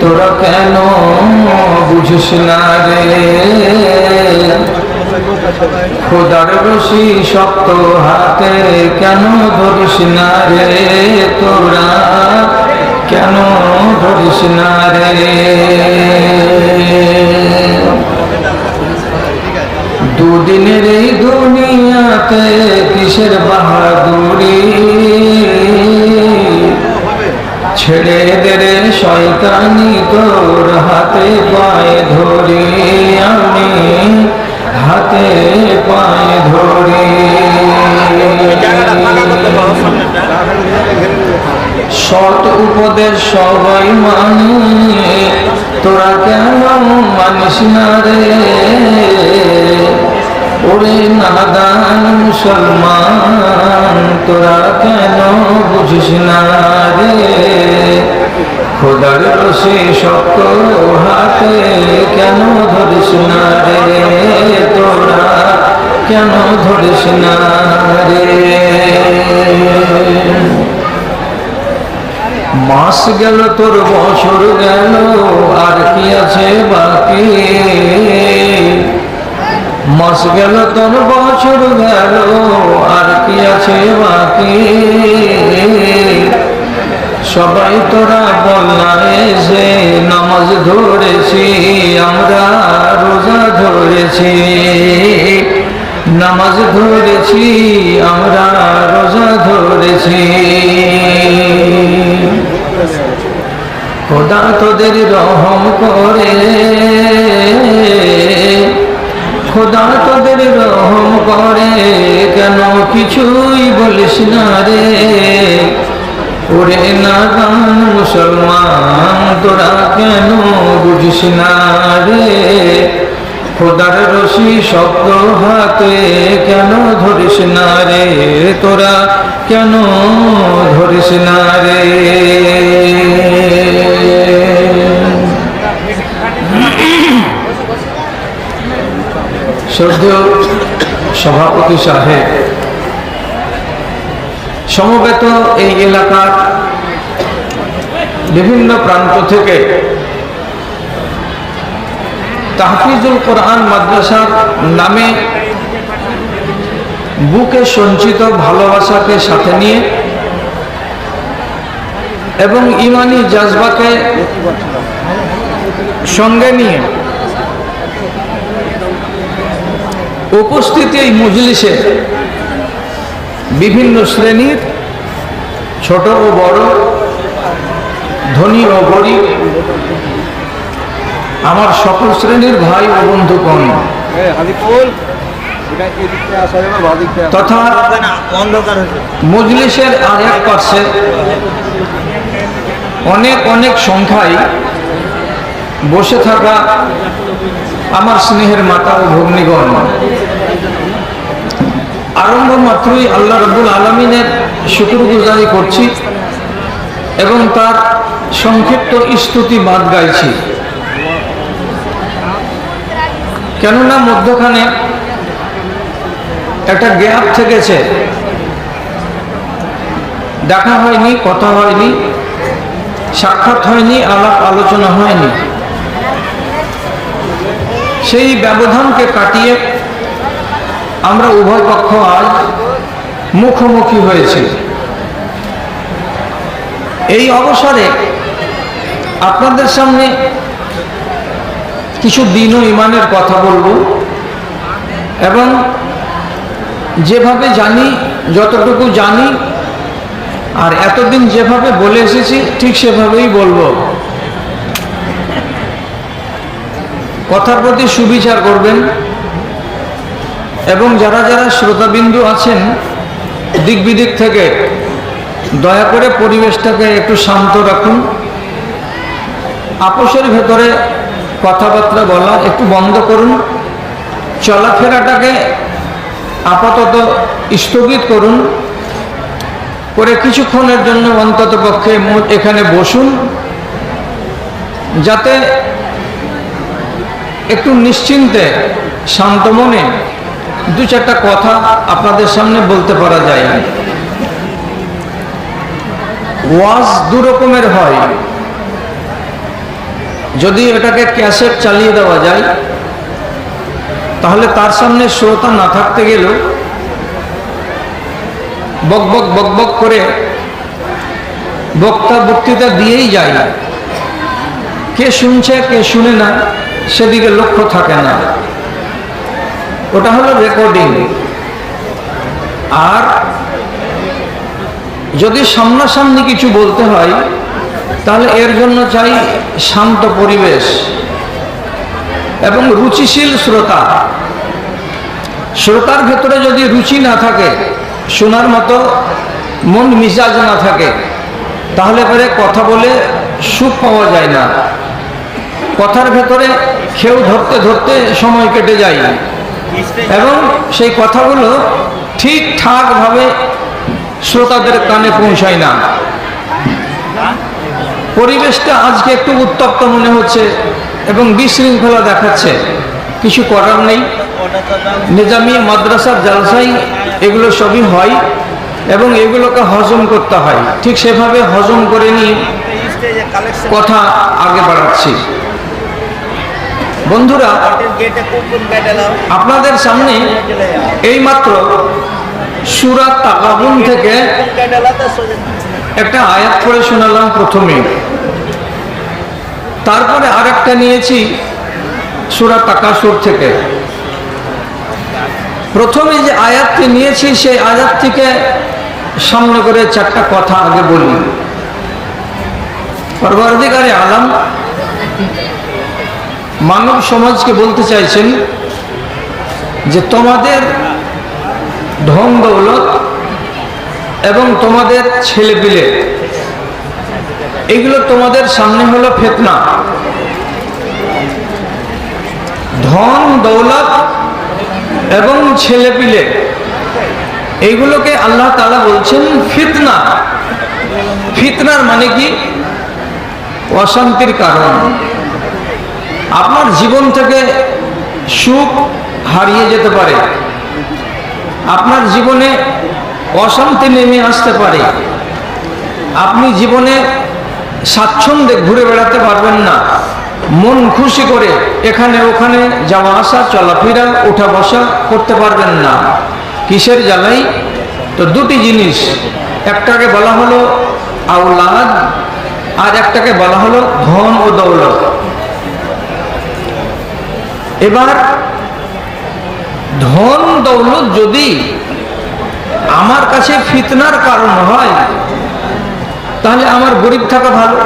তোরা কেন বুঝিস না রে? খোদার রশি শক্ত হাতে কেন ধরিস না রে? তোরা কেন ধরিস না রে? দুদিনের এই দুনিয়াতে কিসের বাহাদুরি? ছেড়ে শয়তানি তোর হাতে পায়ে ধরি আমি হাতে পায়ে ধরি। সৎ উপদেশ সবাই মানে তোরা কেন মানিস না রে? ওরে নাদান মুসলমান, তোরা কেন বুঝিস না রে? খোদার রসে শক্ত হাতে কেন ধরিস না রে? তোরা কেন ধরিস না রে? মাস গেল, তোর বছর গেল, আর কি আছে বাকি? মাস গেল তোর বছর গেল, আর কি আছে বাকি? সবাই তোরা বলনা এসে নামাজ ধরেছি, আমরা রোজা ধরেছি। নামাজ ধরেছি, আমরা রোজা ধরেছি। খোদা তোদের রহম করে। খোদা তোদের রহম করে, কেন কিছুই বলিস না রে? ওরে না গান মুসলমান, তোরা কেন বুঝিস না রে? খোদার রশি শব্দ হাতে কেন ধরিস না রে? তোরা কেন ধরিস না রে? শ্রদ্ধেয় সভাপতি সাহেব, সমবেত এই এলাকার বিভিন্ন প্রান্ত থেকে তাহফিজুল কোরআন মাদ্রাসার নামে বুকে সঞ্চিত ভালোবাসাকে সাথে নিয়ে এবং ইমানি জাজবাকে সঙ্গে নিয়ে উপস্থিতি এই মজলিসে বিভিন্ন শ্রেণির ছোট ও বড়, ধনী ও গরিব, আমার সকল শ্রেণির ভাই ও বন্ধুগণ, তথা মজলিসের আর এক পাশে অনেক অনেক সংখ্যায় বসে থাকা আমার স্নেহের মাতা ও ভগ্নিগণ। আরম্ভ মাত্রই আল্লাহ রবুল আলমিনের শুকুর গুজারি করছি এবং তার সংক্ষিপ্ত স্তুতি বাদ গাইছি। কেননা মধ্যখানে একটা গ্যাপ থেকেছে। দেখা হয়নি, কথা হয়নি, সাক্ষাৎ হয়নি, আলাপ আলোচনা হয়নি। সেই ব্যবধানকে কাটিয়ে আমরা উভয় পক্ষ আজ মুখোমুখি হয়েছি। এই অবসরে আপনাদের সামনে কিছু দিন ও ইমানের কথা বলব এবং যেভাবে জানি, যতটুকু জানি আর এতদিন যেভাবে বলে এসেছি, ঠিক সেভাবেই বলব। কথার প্রতি সুবিচার করবেন এবং যারা যারা শ্রোতাবিন্দু আছেন দিক বিদিক থেকে, দয়া করে পরিবেশটাকে একটু শান্ত রাখুন। আপোষের ভেতরে কথাবার্তা বলা একটু বন্ধ করুন। চলাফেরাটাকে আপাতত স্থগিত করুন। করে কিছুক্ষণের জন্য অন্তত পক্ষে এখানে বসুন। যাতে একটু নিশ্চিন্তে, শান্ত মনে দু চারটা কথা আপনাদের সামনে বলতে পারা যায়। ওয়াজ দু রকমের হয়। যদি এটাকে ক্যাসেট চালিয়ে দেওয়া যায়, তাহলে তার সামনে শ্রোতা না থাকতে গেলেও বক বক বক বক করে বক্তা বক্তৃতা দিয়েই যায়। কে শুনছে, কে শুনে না সেদিকে লক্ষ্য থাকে না। ওটা হলো রেকর্ডিং আর যদি সামনাসামনি কিছু বলতে হয়, তাহলে এর জন্য চাই শান্ত পরিবেশ এবং রুচিশীল শ্রোতা। শ্রোতার ভেতরে যদি রুচি না থাকে, শোনার মতো মন মিজাজ না থাকে, তাহলে পরে কথা বলে সুখ পাওয়া যায় না। কথার ভেতরে খেউ ধরতে ধরতে সময় কেটে যায়। এবং সেই কথাগুলো ঠিকঠাকভাবে শ্রোতাদের কানে পৌঁছায় না। পরিবেশটা আজকে একটু উত্তপ্ত মনে হচ্ছে এবং বিশৃঙ্খলা দেখাচ্ছে। কিছু করার নেই। নিজামি মাদ্রাসার জালসাই এগুলো সবই হয় এবং এগুলোকে হজম করতে হয়। ঠিক সেভাবে হজম করে নিয়ে কথা আগে বাড়াচ্ছি। বন্ধুরা আপনাদের সামনে এইমাত্র সুরাত তাকাবুন থেকে একটা আয়াত পড়ে শোনালাম প্রথমে। তারপরে আরেকটা নিয়েছি সুরাত তাকাসুর থেকে। প্রথমে যে আয়াতটি নিয়েছি সেই আয়াত থেকে সামনে করে চারটা কথা আগে বলি। পরবর্তীকারে আলাম মানব সমাজকে বলতে চাইছেন যে তোমাদের ধন দৌলত এবং তোমাদের ছেলে পিলে এগুলো তোমাদের সামনে হলো ফেতনা। ধন দৌলত এবং ছেলে পিলে এইগুলোকে আল্লাহ তালা বলছেন ফিতনা। ফিতনার মানে কি? অশান্তির কারণ। আপনার জীবন থেকে সুখ হারিয়ে যেতে পারে। আপনার জীবনে অশান্তি নেমে আসতে পারে। আপনি জীবনে স্বাচ্ছন্দ্যে ঘুরে বেড়াতে পারবেন না। মন খুশি করে এখানে ওখানে যাওয়া আসা, চলাফেরা ওঠা বসা করতে পারবেন না। কিসের জ্বালাই? তো দুটি জিনিস। একটাকে বলা হলো আউলাদ আর একটাকে বলা হলো ধন ও দৌলত। এবার ধন দৌলত যদি আমার কাছে ফিতনার কারণ হয়, তাহলে আমার গরিব থাকা ভালো।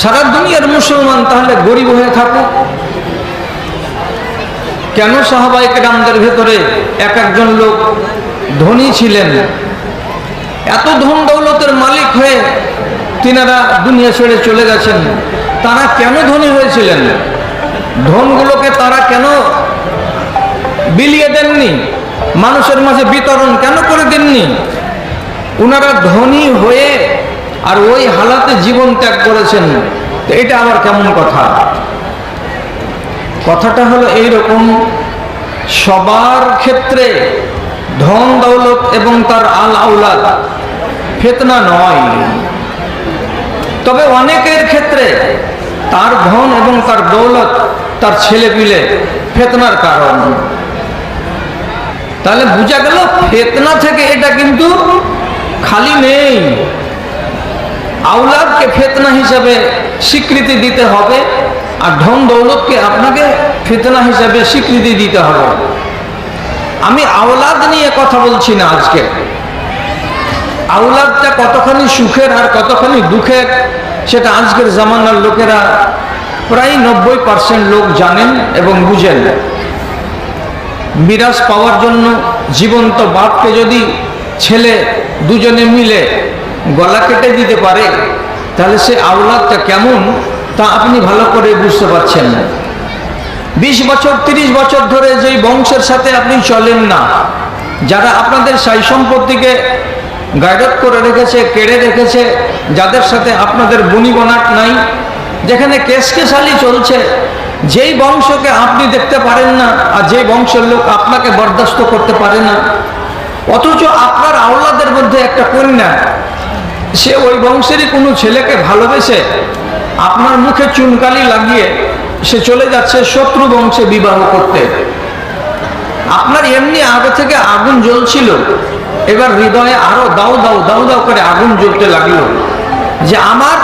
সারা দুনিয়ার মুসলমান তাহলে গরিব হয়ে থাকুক কেন সাহাবাই কেরামদের ভেতরে এক একজন লোক ধনী ছিলেন? এত ধন দৌলতের মালিক হয়ে তিনারা দুনিয়া ছেড়ে চলে গেছেন। তারা কেন ধনী হয়েছিলেন? ধনগুলোকে তারা কেন বিলিয়ে দেননি? মানুষের মাঝে বিতরণ কেন করে দেননি? ওনারা ধনী হয়ে আর ওই হালাতে জীবন ত্যাগ করেছেন। এটা আবার কেমন কথা? কথাটা হলো এইরকম, সবার ক্ষেত্রে ধন দৌলত এবং তার আল আউলাদ ফেতনা নয়। তবে অনেকের ক্ষেত্রে তার ধন এবং তার দৌলত, তার ছেলে পিলে ফেতনার কারণ। তাহলে বোঝা গেল ফেতনা থেকে এটা কিন্তু খালি নেই। আউলাদকে ফেতনা হিসাবে স্বীকৃতি দিতে হবে আর ধন দৌলতকে আপনাকে ফেতনা হিসাবে স্বীকৃতি দিতে হবে। আমি আওলাদ নিয়ে কথা বলছি না আজকে। আওলাদটা কতখানি সুখের আর কতখানি দুঃখের সেটা আজকের জামানার লোকেরা প্রায় নব্বই পার্সেন্ট লোক জানেন এবং বুঝেন। বিরাজ পাওয়ার জন্য জীবন্ত বাপকে যদি ছেলে দুজনে মিলে গলা কেটে দিতে পারে, তাহলে সে আওলাদটা কেমন তা আপনি ভালো করে বুঝতে পারছেন না। বিশ বছর, তিরিশ বছর ধরে যেই বংশের সাথে আপনি চলেন না, যারা আপনাদের সাই সম্পত্তিকে গাইডত করে রেখেছে, কেড়ে রেখেছে, যাদের সাথে আপনাদের বনিবনাট নাই, যেখানে কেসকেশালি চলছে, যেই বংশকে আপনি দেখতে পারেন না, আর যেই বংশের লোক আপনাকে বরদাস্ত করতে পারে না, অথচ আপনার আওলাদের মধ্যে একটা কন্যা, সে ওই বংশেরই কোনো ছেলেকে ভালোবেসে আপনার মুখে চুনকালি লাগিয়ে সে চলে যাচ্ছে শত্রু বংশে বিবাহ করতে। আপনার এমনি আগে থেকে আগুন জ্বলছিল। এবার হৃদয়ে আরও দাও দাও দাও দাও করে আগুন জ্বলতে লাগল। যে আমার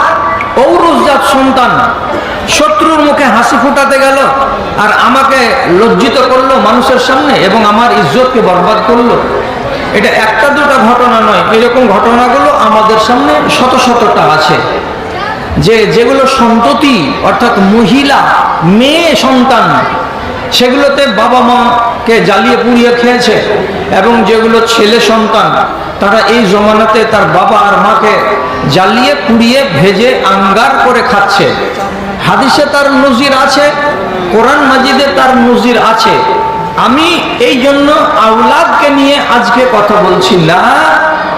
ঔরজাত সন্তান শত্রুর মুখে হাসি ফোটাতে গেল আর আমাকে লজ্জিত করল মানুষের সামনে এবং আমার ইজ্জতকে বরবাদ করল। এটা একটা দুটা ঘটনা নয়, এরকম ঘটনাগুলো আমাদের সামনে শত শতটা আছে। যে যেগুলো সন্ততি অর্থাৎ মহিলা, মেয়ে সন্তান সেগুলোতে বাবা মাকে জ্বালিয়ে পুড়িয়ে খেয়েছে এবং যেগুলো ছেলে সন্তান, তারা এই জমানাতে তার বাবা আর মাকে জ্বালিয়ে পুড়িয়ে ভেজে আঙ্গার করে খাচ্ছে। হাদিসে তার নজির আছে, কোরআন মাজিদে তার নজির আছে। আমি এই জন্য আউলাদকে নিয়ে আজকে কথা বলছি না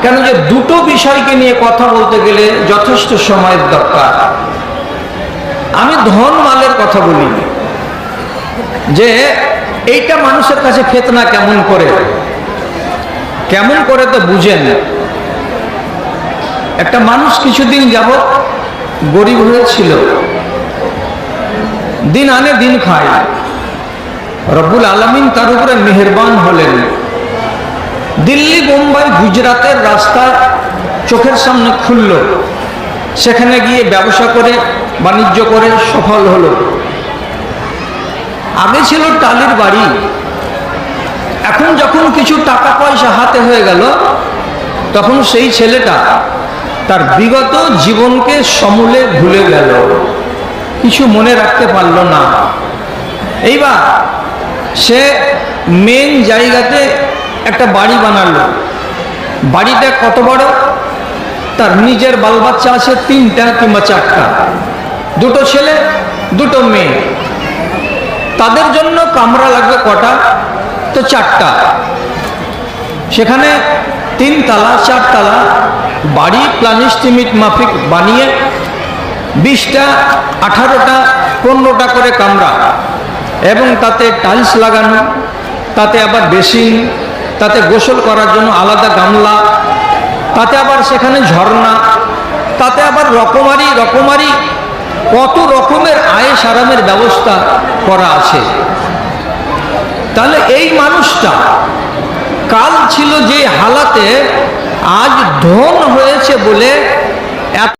কেন যে দুটো বিষয়কে নিয়ে কথা বলতে গেলে যথেষ্ট সময়ের দরকার। আমি ধন মালের কথা বলি যে এইটা মানুষের কাছে ফেতনা কেমন করে? কেমন করে তো বুঝেন। একটা মানুষ কিছুদিন যাবৎ গরিব হয়েছিল। দিন আনে দিন খায়। রব্বুল আলমিন তার উপরে মেহেরবান হলেন। দিল্লি বোম্বাই গুজরাতের রাস্তা চোখের সামনে খুলল। সেখানে গিয়ে ব্যবসা করে, বাণিজ্য করে সফল হলো। আগে ছিল টালির বাড়ি। এখন যখন কিছু টাকা পয়সা হাতে হয়ে গেল, তখন সেই ছেলেটা তার বিগত জীবনকে সমূলে ভুলে গেল। কিছু মনে রাখতে পারল না। এইবার সে মেন জায়গাতে একটা বাড়ি বানালো। বাড়িটা কত বড়? তার নিজের বাল বাচ্চা আছে তিনটা কিংবা চারটা। দুটো ছেলে, দুটো মেয়ে। তাদের জন্য কামরা লাগবে কটা? তো চারটা। সেখানে তিন তালা চারতলা বাড়ি প্লানিস্টিমিট মাফিক বানিয়ে বিশটা, আঠারোটা, পনেরোটা করে কামরা। এবং তাতে টাইলস লাগানো, তাতে আবার বেসিন, তাতে গোসল করার জন্য আলাদা গামলা, তাতে আবার সেখানে ঝর্ণা, তাতে আবার রকমারি রকমারি কত রকমের আয়েস আরামের ব্যবস্থা করা আছে। তাহলে এই মানুষটা, কাল ছিল যে হালাতে, আজ ধন হয়েছে বলে